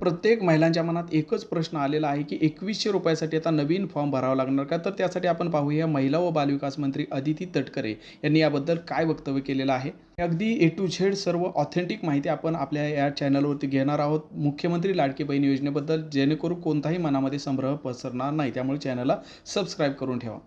प्रत्येक महिलांच्या मनात एकच प्रश्न आलेला आहे की एकवीसशे रुपयासाठी आता नवीन फॉर्म भरावा लागणार का? तर त्यासाठी आपण पाहूया महिला व बालविकास मंत्री अदिती तटकरे यांनी याबद्दल काय वक्तव्य केलेलं आहे. अगदी ए टू झेड सर्व ऑथेंटिक माहिती आपण आपल्या या चॅनलवरती घेणार आहोत. मुख्यमंत्री लाडकी बहीण योजनेबद्दल जेणेकरून कोणताही मनामध्ये संभ्रम पसरणार नाही. त्यामुळे चॅनलला सबस्क्राईब करून ठेवा.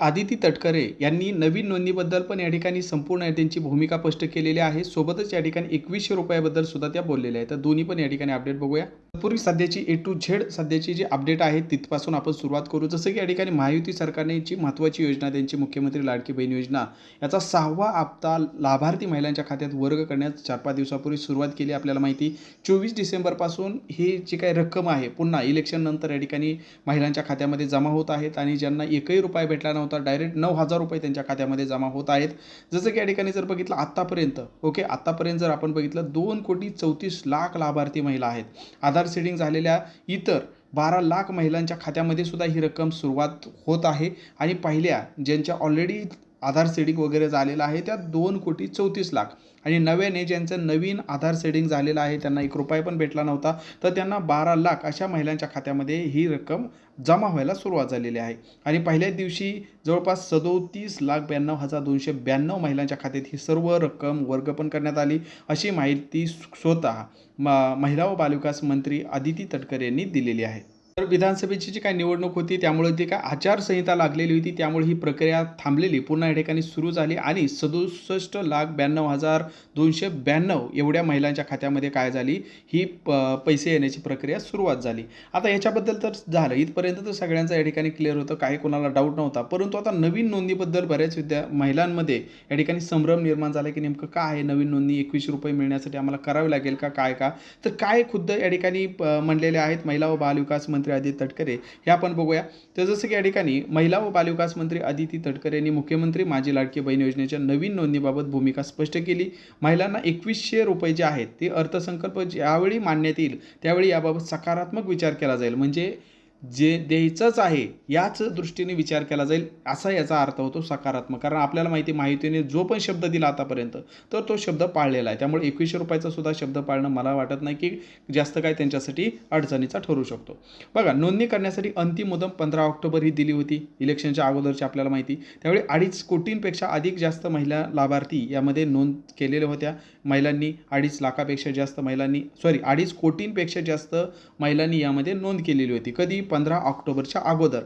आदिती तटकरे यांनी नवीन नोंदीबद्दल पण या ठिकाणी संपूर्ण त्यांची भूमिका स्पष्ट केलेली आहे. सोबतच या ठिकाणी एकवीसशे रुपयाबद्दल सुद्धा त्या बोललेल्या आहेत. तर दोन्ही पण या ठिकाणी अपडेट बघूया. पूर्वी सध्याची ए टू झेड सध्याची जी अपडेट आहे तिथपासून आपण सुरुवात करू. जसं की या ठिकाणी महायुती सरकारने जी महत्त्वाची योजना त्यांची मुख्यमंत्री लाडकी बहीण योजना याचा सहावा हप्ता लाभार्थी महिलांच्या खात्यात वर्ग करण्यास चार पाच दिवसापूर्वी सुरुवात केली आपल्याला माहिती. चोवीस डिसेंबरपासून ही जी काही रक्कम आहे पुन्हा इलेक्शन नंतर या ठिकाणी महिलांच्या खात्यामध्ये जमा होत आहेत आणि ज्यांना एकही रुपये भेटला नव्हता डायरेक्ट नऊ हजार रुपये त्यांच्या खात्यामध्ये जमा होत आहेत. जसं की या ठिकाणी जर बघितलं आत्तापर्यंत ओके आत्तापर्यंत जर आपण बघितलं दोन कोटी चौतीस लाख लाभार्थी महिला आहेत. आधार सेडिंग झालेल्या इतर बारा लाख महिलांच्या खात्यामध्ये सुद्धा ही रक्कम सुरुवात होत आहे. आणि पहिल्या ज्यांच्या ऑलरेडी आधार सेडिंग वगैरे झालेलं आहे त्या दोन कोटी चौतीस लाख. आणि नव्याने ज्यांचं नवीन आधार सेडिंग झालेलं आहे त्यांना एक रुपया पण भेटला नव्हता. तर त्यांना बारा लाख अशा महिलांच्या खात्यामध्ये ही रक्कम जमा व्हायला सुरुवात झालेली आहे. आणि पहिल्याच दिवशी जवळपास सदोतीस लाख ब्याण्णव हजार दोनशे ब्याण्णव महिलांच्या खात्यात ही सर्व रक्कम वर्ग पण करण्यात आली अशी माहिती स्वतः म महिला व बालविकास मंत्री आदिती तटकरे यांनी दिलेली आहे. तर विधानसभेची जी काय निवडणूक होती त्यामुळे ती काय आचारसंहिता लागलेली होती त्यामुळे ही प्रक्रिया थांबलेली. पुन्हा या ठिकाणी सुरू झाली आणि सदुसष्ट लाख ब्याण्णव हजार दोनशे ब्याण्णव एवढ्या महिलांच्या खात्यामध्ये काय झाली? ही प पैसे येण्याची प्रक्रिया सुरुवात झाली. आता याच्याबद्दल तर झालं. इथपर्यंत तर सगळ्यांचं या ठिकाणी क्लिअर होतं. काही कोणाला डाऊट नव्हता. परंतु आता नवीन नोंदीबद्दल बऱ्याच विद्या महिलांमध्ये या ठिकाणी संभ्रम निर्माण झाला की नेमकं काय आहे? नवीन नोंदणी एकवीसशे रुपये मिळण्यासाठी आम्हाला करावी लागेल का? काय का? तर काय खुद्द या ठिकाणी म्हणलेले आहेत? महिला व बालविकास मंत्री आदिती तटकरे हे आपण बघूया. तर जसं की या ठिकाणी महिला व बालविकास मंत्री आदिती तटकरे यांनी मुख्यमंत्री माझी लाडकी बहीण योजनेच्या नवीन नोंदणीबाबत भूमिका स्पष्ट केली. महिलांना एकवीसशे रुपये जे आहेत ते अर्थसंकल्प ज्यावेळी मांडण्यात येईल त्यावेळी याबाबत सकारात्मक विचार केला जाईल. म्हणजे जे द्यायचंच आहे याच दृष्टीने विचार केला जाईल असा याचा अर्थ होतो सकारात्मक. कारण आपल्याला माहिती माहितीने जो पण शब्द दिला आतापर्यंत तर तो शब्द पाळलेला आहे. त्यामुळे एकवीसशे रुपयाचा सुद्धा शब्द पाळणं मला वाटत नाही की जास्त काय त्यांच्यासाठी अडचणीचा ठरू शकतो. बघा नोंदणी करण्यासाठी अंतिम मुदत पंधरा ऑक्टोबर ही दिली होती. इलेक्शनच्या अगोदरची आपल्याला माहिती. त्यावेळी अडीच कोटींपेक्षा अधिक जास्त महिला लाभार्थी यामध्ये नोंद केलेल्या होत्या. महिलांनी अडीच लाखापेक्षा जास्त महिलांनी सॉरी अडीच कोटींपेक्षा जास्त महिलांनी यामध्ये नोंद केलेली होती. कधी? पंधरा ऑक्टोबरच्या अगोदर.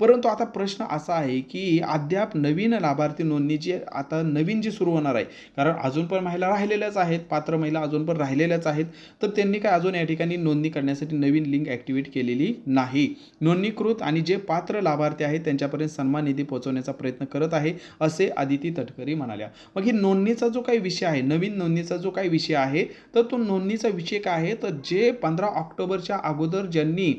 परंतु आता प्रश्न असा आहे की अद्याप नवीन लाभार्थी नोंदणी जी आता नवीन जी सुरू होणार आहे कारण अजून पण महिला राहिलेल्याच आहेत पात्र महिला अजून पण राहिलेल्याच आहेत तर त्यांनी काय अजून या ठिकाणी नोंदणी करण्यासाठी नवीन लिंक ॲक्टिवेट केलेली नाही. नोंदणीकृत आणि जे पात्र लाभार्थी आहेत त्यांच्यापर्यंत सन्मान निधी पोहोचवण्याचा प्रयत्न करत आहे असे आदिती तटकरी म्हणाल्या. मग ही नोंदणीचा जो काही विषय आहे नवीन नोंदणीचा जो काही विषय आहे तर तो नोंदणीचा विषय काय आहे? तर जे पंधरा ऑक्टोबरच्या अगोदर ज्यांनी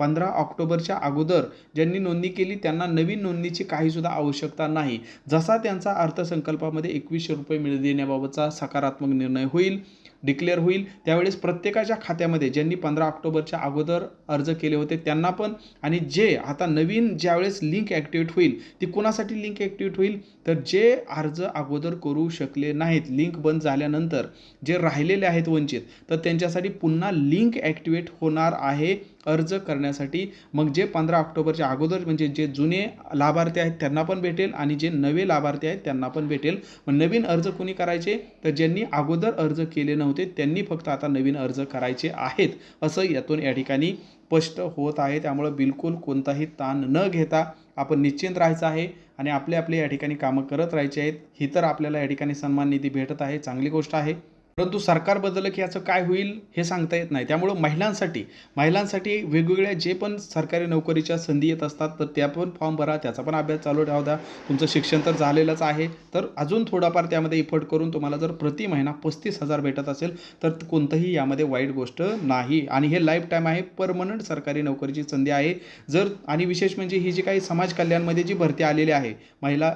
पंधरा ऑक्टोबरच्या अगोदर ज्यांनी नोंदणी केली त्यांना नवीन नोंदणीची काहीसुद्धा आवश्यकता नाही. जसा त्यांचा अर्थसंकल्पामध्ये एकवीसशे रुपये मिळ देण्याबाबतचा सकारात्मक निर्णय होईल डिक्लेअर होईल त्यावेळेस प्रत्येकाच्या खात्यामध्ये ज्यांनी पंधरा ऑक्टोबरच्या अगोदर अर्ज केले होते त्यांना पण. आणि जे आता नवीन ज्यावेळेस लिंक ॲक्टिवेट होईल ती कोणासाठी लिंक ॲक्टिवेट होईल? तर जे अर्ज अगोदर करू शकले नाहीत लिंक बंद झाल्यानंतर जे राहिलेले आहेत वंचित तर त्यांच्यासाठी पुन्हा लिंक ॲक्टिवेट होणार आहे. अर्ज करण्यासाठी. मग जे पंधरा ऑक्टोबरच्या अगोदर म्हणजे जे जुने लाभार्थी आहेत त्यांना पण भेटेल आणि जे नवे लाभार्थी आहेत त्यांना पण भेटेल. मग नवीन अर्ज कोणी करायचे? तर ज्यांनी अगोदर अर्ज केले नव्हते त्यांनी फक्त आता नवीन अर्ज करायचे आहेत. असं यातून या ठिकाणी स्पष्ट होत आहे. त्यामुळं बिलकुल कोणताही ताण न घेता आपण निश्चिंत राहायचं आहे आणि आपले आपले या ठिकाणी कामं करत राहायचे आहेत. ही तर आपल्याला या ठिकाणी सन्मान निधी भेटत आहे. चांगली गोष्ट आहे. परंतु सरकार बदललं की याचं काय होईल हे सांगता येत नाही. त्यामुळं महिलांसाठी महिलांसाठी वेगवेगळ्या जे पण सरकारी नोकरीच्या संधी येत असतात तर त्या पण फॉर्म भरा. त्याचा पण अभ्यास चालू ठेवा द्या. तुमचं शिक्षण तर झालेलंच आहे. तर अजून थोडाफार त्यामध्ये इफर्ट करून तुम्हाला जर प्रति महिना पस्तीस हजार भेटत असेल तर कोणतंही यामध्ये वाईट गोष्ट नाही. आणि हे लाईफ टाईम आहे परमनंट सरकारी नोकरीची संधी आहे. जर आणि विशेष म्हणजे ही जी काही समाज कल्याणमध्ये जी भरती आलेली आहे महिला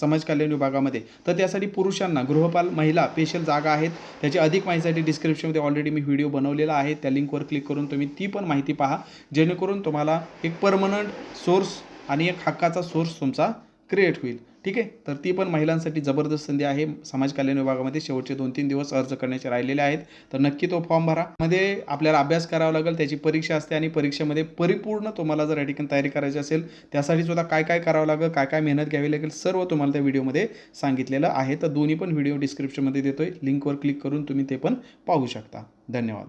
समाज कल्याण विभागामध्ये तर त्यासाठी पुरुषांना गृहपाल महिला स्पेशल जागा आहेत. त्याची अधिक माहितीसाठी डिस्क्रिप्शनमध्ये ऑलरेडी मी व्हिडिओ बनवलेला आहे. त्या लिंकवर क्लिक करून तुम्ही ती पण माहिती पहा. जेणेकरून तुम्हाला एक परमनंट सोर्स आणि एक हक्काचा सोर्स तुमचा क्रिएट होईल. ठीक आहे? तर ती पण महिलांसाठी जबरदस्त संधी आहे. समाज कल्याण विभागामध्ये शेवटचे दोन तीन दिवस अर्ज करण्याचे राहिलेले आहेत. तर नक्की तो फॉर्म भरा. मध्ये आपल्याला अभ्यास करावा लागेल त्याची परीक्षा असते आणि परीक्षेमध्ये परिपूर्ण तुम्हाला जर या ठिकाणी तयारी करायची असेल त्यासाठी सुद्धा काय काय करावं लागेल काय काय मेहनत घ्यावी लागेल सर्व तुम्हाला त्या व्हिडिओमध्ये सांगितलेलं आहे. तर दोन्ही पण व्हिडिओ डिस्क्रिप्शनमध्ये देतोय. लिंकवर क्लिक करून तुम्ही ते पण पाहू शकता. धन्यवाद.